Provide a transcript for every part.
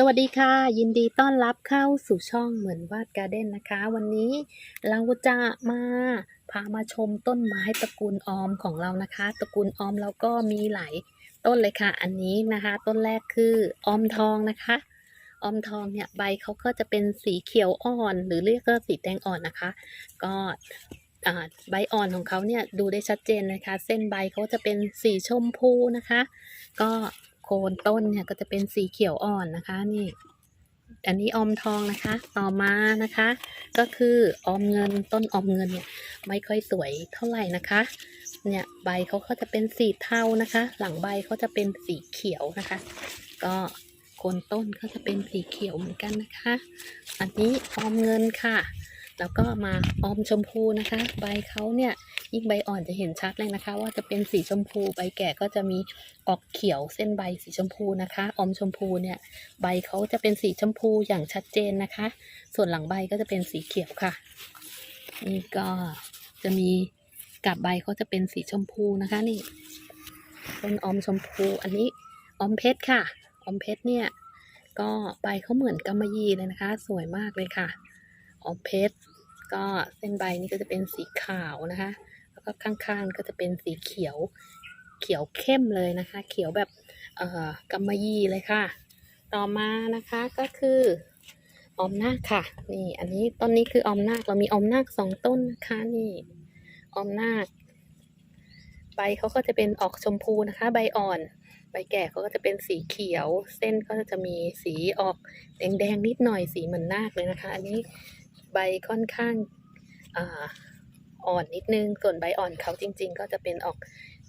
สวัสดีค่ะ ยินดีต้อนรับเข้าสู่ช่องเหมือนวาดการ์เด้นนะคะ วันนี้เราจะมาพามาชมต้นไม้ตระกูลออมของเรานะคะ ตระกูลออมเราก็มีหลายต้นเลยค่ะ อันนี้นะคะ ต้นแรกคือออมทองนะคะ ออมทองเนี่ยใบเขาก็จะเป็นสีเขียวอ่อน หรือเรียกก็สีแดงอ่อนนะคะ ก็ใบอ่อนของเขาเนี่ยดูได้ชัดเจนนะคะ เส้นใบเขาจะเป็นสีชมพูนะคะ ก็ โคนต้นเนี่ยก็จะเป็นสีเขียวอ่อนนะคะนี่ อันนี้ออมทองนะคะ ต่อมานะคะ ก็คือออมเงินต้นออมเงินเนี่ยไม่ค่อยสวยเท่าไหร่นะคะ เนี่ยใบเขาก็จะเป็นสีเทานะคะ หลังใบเขาจะเป็นสีเขียวนะคะ ก็โคนต้นก็จะเป็นสีเขียวเหมือนกันนะคะ อันนี้ออมเงินค่ะ แล้วก็มาออมชมพูนะคะ ใบเขาเนี่ยยิ่งใบอ่อนจะเห็นชัดเลยนะคะ ว่าจะเป็นสีชมพูใบแก่ก็จะมีออกเขียวเส้นใบสีชมพูนะคะออมชมพูเนี่ยใบเขาจะเป็นสีชมพูอย่างชัดเจนนะคะ ส่วนหลังใบก็จะเป็นสีเขียวค่ะ นี่ก็จะมีกับใบเขาจะเป็นสีชมพูนะคะนี่ต้นออมชมพูอันนี้ออมเพชรค่ะ ออมเพชรเนี่ยก็ใบเขาเหมือนกำมะหยี่เลยนะคะ สวยมากเลยค่ะ ออมเพชร ก็เส้นใบนี้ก็จะเป็นสีขาวนะคะ แล้วก็ข้างๆก็จะเป็นสีเขียว เขียวเข้มเลยนะคะ เขียวแบบเอ่อกำมะยี่เลยค่ะ ต่อมานะคะก็คือออมนาคค่ะ นี่ อันนี้ต้นนี้คือออมนาคเรามีออมนาคสองต้นนะคะนี่ออมนาคใบเขาก็จะเป็นออกชมพูนะคะ ใบอ่อน ใบแก่เขาก็จะเป็นสีเขียว เส้นก็จะมีสีออกแดงๆนิดหน่อยสีเหมือนนาคเลยนะคะ อันนี้ ใบค่อนข้างอ่อนนิดนึง ส่วนใบอ่อนเขาจริง ๆ ก็จะเป็นออก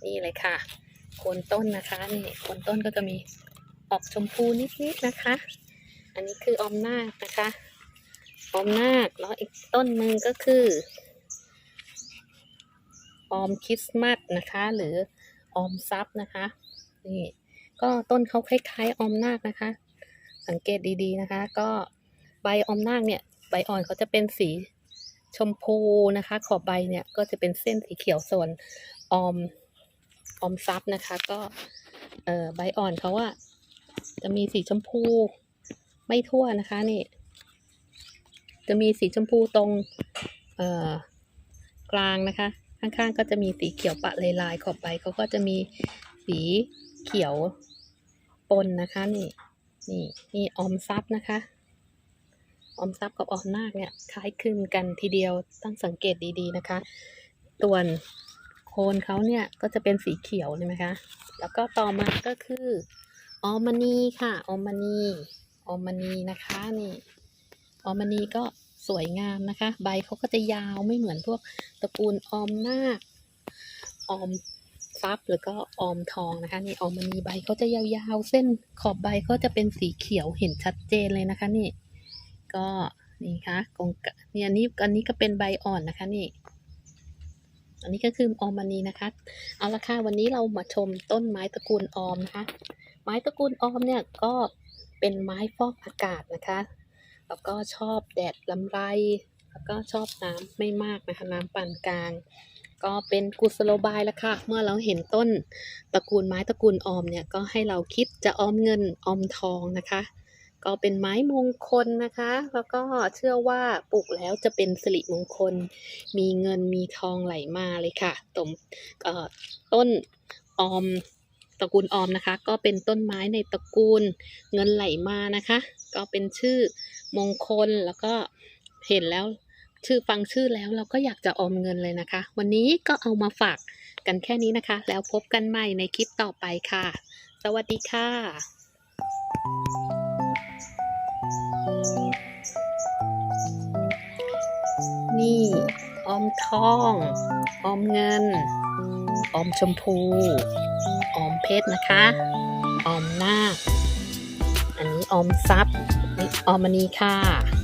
นี่เลยค่ะ โคนต้นนะคะนี่โคนต้นก็จะมีออกชมพูนิดๆนะคะ อันนี้คืออมนาคนะคะออมนาคแล้วอีกต้นหนึ่งก็คือออมคริสต์มาสนะคะ หรือออมซับนะคะนี่ก็ต้นเขาคล้ายๆออมนาคนะคะ สังเกตดีๆนะคะ ก็ใบออมนาคเนี่ย ใบอ่อนเขาจะเป็นสีชมพูนะคะ ขอบใบเนี่ยก็จะเป็นเส้นสีเขียวส่วนออมออมซับนะคะ ก็เอ่อใบอ่อนเขาอะจะมีสีชมพูไม่ทั่วนะคะนี่ จะมีสีชมพูตรงเอ่อกลางนะคะ ข้างๆก็จะมีสีเขียวปะลายๆขอบใบเขาก็จะมีสีเขียวปนนะคะนี่นี่นี่ออมซับนะคะ ออมซับกับออมนาคเนี่ยคล้ายคลึงกันทีเดียวต้องสังเกตดีๆนะคะส่วนโคนเขาเนี่ยก็จะเป็นสีเขียวใช่ไหมคะ แล้วก็ต่อมาก็คือออมมณีค่ะออมมณีออมมณีนะคะนี่ออมมณีก็สวยงามนะคะ ใบเขาก็จะยาวไม่เหมือนพวกตระกูลออมนาคออมฟับหรือก็ออมทองนะคะ นี่ออมมณีใบเขาจะยาวๆ เส้นขอบใบเขาจะเป็นสีเขียวเห็นชัดเจนเลยนะคะนี่ ก็นี่ค่ะกงเนี่ยอันนี้อันนี้ก็เป็นใบอ่อนนะคะนี่ อันนี้ก็คือออมมณีนะคะ เอาละค่ะวันนี้เรามาชมต้นไม้ตระกูลออมนะคะ ไม้ตระกูลออมเนี่ยก็เป็นไม้ฟอกอากาศนะคะ แล้วก็ชอบแดดลำไร แล้วก็ชอบน้ำไม่มากนะคะน้ำปานกลาง ก็เป็นกุศโลบายล้วค่ะ เมื่อเราเห็นต้นตระกูลไม้ตระกูลออมเนี่ยก็ให้เราคิดจะออมเงินออมทองนะคะ ก็เป็นไม้มงคลนะคะ แล้วก็เชื่อว่าปลูกแล้วจะเป็นสิริมงคล มีเงินมีทองไหลมาเลยค่ะตมเอ่อต้นออมตระกูลออมนะคะ ก็เป็นต้นไม้ในตระกูลเงินไหลมานะคะ ก็เป็นชื่อมงคลแล้วก็เห็นแล้วชื่อฟังชื่อแล้วเราก็อยากจะออมเงินเลยนะคะ วันนี้ก็เอามาฝากกันแค่นี้นะคะ แล้วพบกันใหม่ในคลิปต่อไปค่ะ สวัสดีค่ะ นี่ออมทองออมเงินออมชมพูออมเพชรนะคะออมนาคอันนี้ออมทรัพย์ออมมณีค่ะ